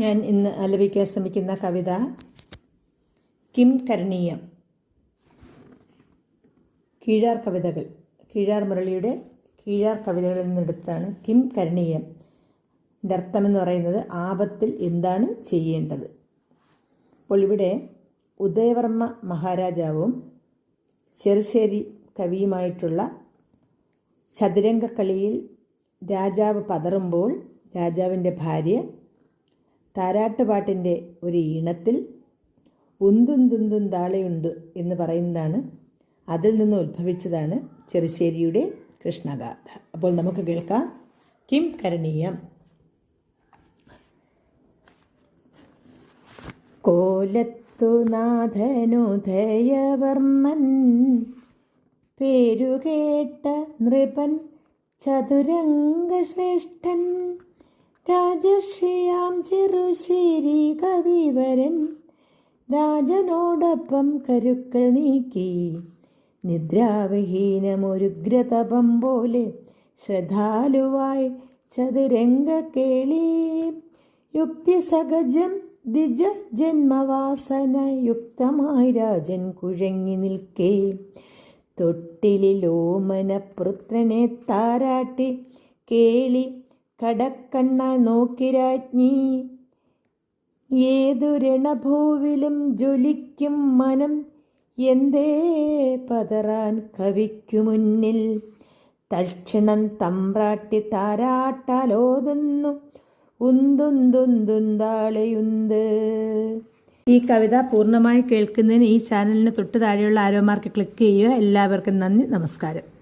ഞാൻ ഇന്ന് ആലപിക്കാൻ ശ്രമിക്കുന്ന കവിത കിം കരണീയം. കീഴാർ കവിതകൾ. കീഴാർ മുരളിയുടെ കീഴാർ കവിതകളിൽ നിന്നെടുത്താണ് കിം കരണീയം. ഇതിന്റെ എന്ന് പറയുന്നത് ആപത്തിൽ എന്താണ് ചെയ്യേണ്ടത്? അപ്പോൾ ഇവിടെ ഉദയവർമ്മ മഹാരാജാവും ചെറുശ്ശേരി കവിയുമായിട്ടുള്ള ചതുരംഗക്കളിയിൽ രാജാവ് പതറുമ്പോൾ രാജാവിന്റെ ഭാര്യ താരാട്ടുപാട്ടിന്റെ ഒരു ഈണത്തിൽ ഉന്തുന്തുന്തും താളയുണ്ട് എന്ന് പറയുന്നതാണ്. അതിൽ നിന്ന് ഉത്ഭവിച്ചതാണ് ചെറുശ്ശേരിയുടെ കൃഷ്ണഗാഥ. അപ്പോൾ നമുക്ക് കേൾക്കാം. കിം കരണീയം. കോലത്തുനാഥനുദയവർമ്മൻ പേരുകേട്ട നൃപൻ ചതുരംഗശ്രേഷ്ഠൻ രാജർഷിയാം ചെറുശ്ശേരി കവിവരൻ. രാജനോടൊപ്പം കരുക്കൾ നീക്കി. നിദ്രാവിഹീനമൊരുഗ്രതപം പോലെ ശ്രദ്ധാലുവായി ചതുരംഗ കേളി. യുക്തിസഹജം ദ്വിജ ജന്മവാസന യുക്തമായി രാജൻ കുഴങ്ങി നിൽക്കേ. തൊട്ടിലിലോമനപുത്രനെ താരാട്ടി കേളി കടക്കണ്ണ നോക്കി രാജ്ഞി. ഏതു രണഭൂവിലും ജ്വലിക്കും മനം. എന്തേ പതറാൻ കവിക്കു മുന്നിൽ. തൽക്ഷണം തമ്പ്രാട്ടി താരാട്ടാലോതുന്നു. ഉന്തുന്തുന്തുന്താളയുന്ത്. ഈ കവിത പൂർണമായി കേൾക്കുന്നതിന് ഈ ചാനലിന് തൊട്ട് താഴെയുള്ള ആരോ മാർക്ക് ക്ലിക്ക് ചെയ്യുക. എല്ലാവർക്കും നന്ദി നമസ്കാരം.